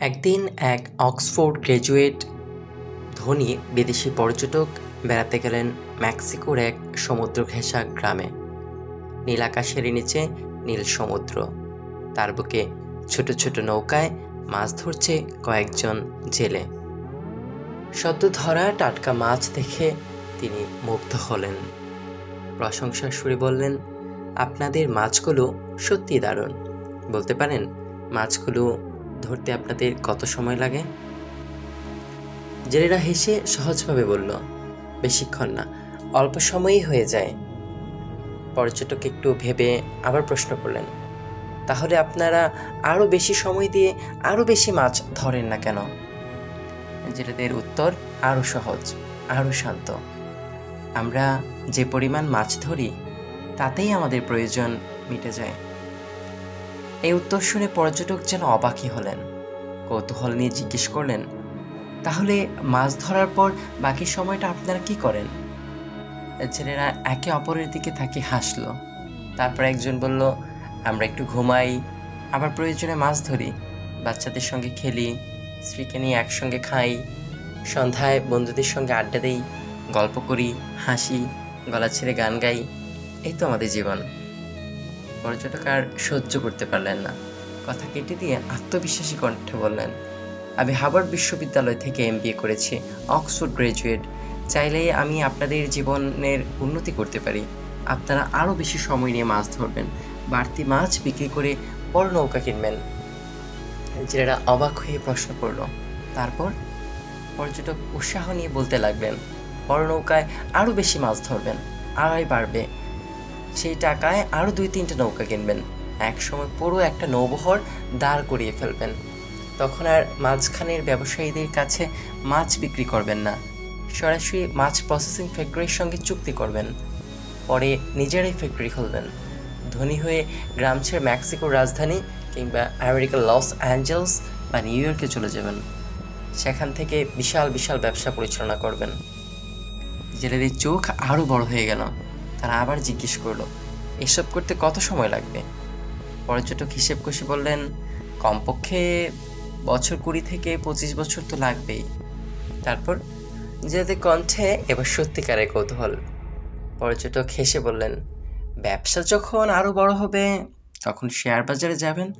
একদিন এক Oxford graduate ধনী বিদেশি পর্যটক বেড়াতে গেলেন মেক্সিকোর এক সমুদ্র ঘেঁষা গ্রামে। নীল আকাশের নিচে নীল সমুদ্র। তার বুকে ছোট ছোট নৌকায় মাছ ধরছে কয়েকজন জেলে। সদ্য ধরা টাটকা মাছ দেখে তিনি মুগ্ধ হলেন। প্রশংসার সুরে বললেন, আপনাদের মাছগুলো সত্যি দারুণ। বলতে পারেন, মাছগুলো ধরতে আপনাদের কত সময় লাগে? জেলেরা হেসে সহজভাবে বলল, বেশিক্ষণ না, অল্প সময়ই হয়ে যায়। পর্যটক একটু ভেবে আবার প্রশ্ন করলেন, তাহলে আপনারা আরও বেশি সময় দিয়ে আরও বেশি মাছ ধরেন না কেন? জেলেদের উত্তর আরও সহজ আরও শান্ত। আমরা যে পরিমাণ মাছ ধরি, তাতেই আমাদের প্রয়োজন মিটে যায়। এই উত্তর শুনে পর্যটক যেন অবাকই হলেন। কৌতূহল নিয়ে জিজ্ঞেস করলেন, তাহলে মাছ ধরার পর বাকি সময়টা আপনারা কি করেন? ছেলেরা একে অপরের দিকে তাকিয়ে হাসলো। তারপর একজন বলল, আমরা একটু ঘুমাই, আবার প্রয়োজনে মাছ ধরি, বাচ্চাদের সঙ্গে খেলি, স্ত্রীকে নিয়ে একসঙ্গে খাই, সন্ধ্যায় বন্ধুদের সঙ্গে আড্ডা দিই, গল্প করি, হাসি, গলা ছেড়ে গান গাই, এই তো আমাদের জীবন। পর্যটক আর সহ্য করতে পারলেন না। কথা কেটে দিয়ে আত্মবিশ্বাসী কণ্ঠে বললেন, আমি হার্ভার্ড বিশ্ববিদ্যালয় থেকে এম করেছি, অক্সফোর্ড গ্র্যাজুয়েট চাইলে আমি আপনাদের জীবনের উন্নতি করতে পারি। আপনারা আরও বেশি সময় নিয়ে মাছ ধরবেন, বাড়তি মাছ বিক্রি করে বড় নৌকা কিনবেন। জেলেরা অবাক হয়ে প্রশ্ন করল, তারপর? পর্যটক উৎসাহ নিয়ে বলতে লাগবেন বড় নৌকায় আরও বেশি মাছ ধরবেন, আড়াই বাড়বে। সেই টাকায় আরও দুই তিনটে নৌকা কিনবেন। এক সময় পুরো একটা নৌবহর দাঁড় করিয়ে ফেলবেন। তখন আর মাঝখানের ব্যবসায়ীদের কাছে মাছ বিক্রি করবেন না। সরাসরি মাছ প্রসেসিং ফ্যাক্টরির সঙ্গে চুক্তি করবেন। পরে নিজেরাই ফ্যাক্টরি খুলবেন। ধনী হয়ে গ্রাম ছেড়ে মেক্সিকোর রাজধানী কিংবা আমেরিকার লস অ্যাঞ্জেলস বা নিউ ইয়র্কে চলে যাবেন। সেখান থেকে বিশাল বিশাল ব্যবসা পরিচালনা করবেন। জেলেদের চোখ আরও বড় হয়ে গেল। তারা আবার জিজ্ঞেস করল, এসব করতে কত সময় লাগবে? পর্যটক হিসেব কষে বললেন, কমপক্ষে বছর কুড়ি থেকে পঁচিশ বছর তো লাগবেই। তারপর জেলেদের কণ্ঠে এবার সত্যিকারের কৌতূহল। পর্যটক হেসে বললেন, ব্যবসা যখন আরও বড় হবে, তখন শেয়ার বাজারে যাবেন,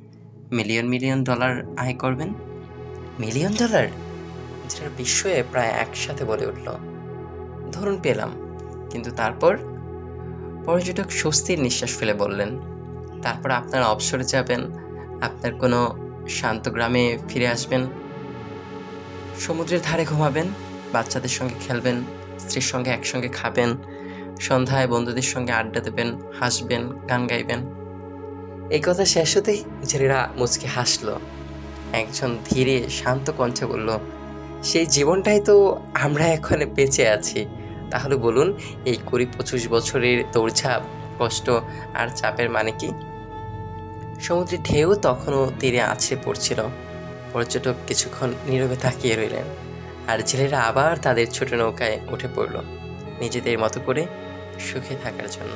মিলিয়ন মিলিয়ন ডলার আয় করবেন। Million dollar? যেটা বিস্ময়ে প্রায় একসাথে বলে উঠল। ধরুন পেলাম, কিন্তু তারপর পর্যটক স্বস্তির নিঃশ্বাস ফেলে বললেন, তারপর আপনারা অবসরে যাবেন, আপনার কোনো শান্ত গ্রামে ফিরে আসবেন। সমুদ্রের ধারে ঘুমাবেন, বাচ্চাদের সঙ্গে খেলবেন, স্ত্রীর সঙ্গে একসঙ্গে খাবেন, সন্ধ্যায় বন্ধুদের সঙ্গে আড্ডা দেবেন, হাসবেন, গান গাইবেন। এই কথা শেষ হতেই ছেলেরা মুচকে হাসলো। একজন ধীরে শান্ত কণ্ঠে বলল, সেই জীবনটাই তো আমরা এখন বেঁচে আছি। তাহলে বলুন, এই কুড়ি পঁচিশ বছরের দৌড়ঝাঁপ কষ্ট আর চাপের মানে কি? সমুদ্রের ঢেউ তখনও তীরে আছে পড়ছিল। পর্যটক কিছুক্ষণ নীরবে তাকিয়ে রইলেন আর ছেলেরা আবার তাদের ছোট নৌকায় উঠে পড়ল নিজেদের মতো করে সুখে থাকার জন্য।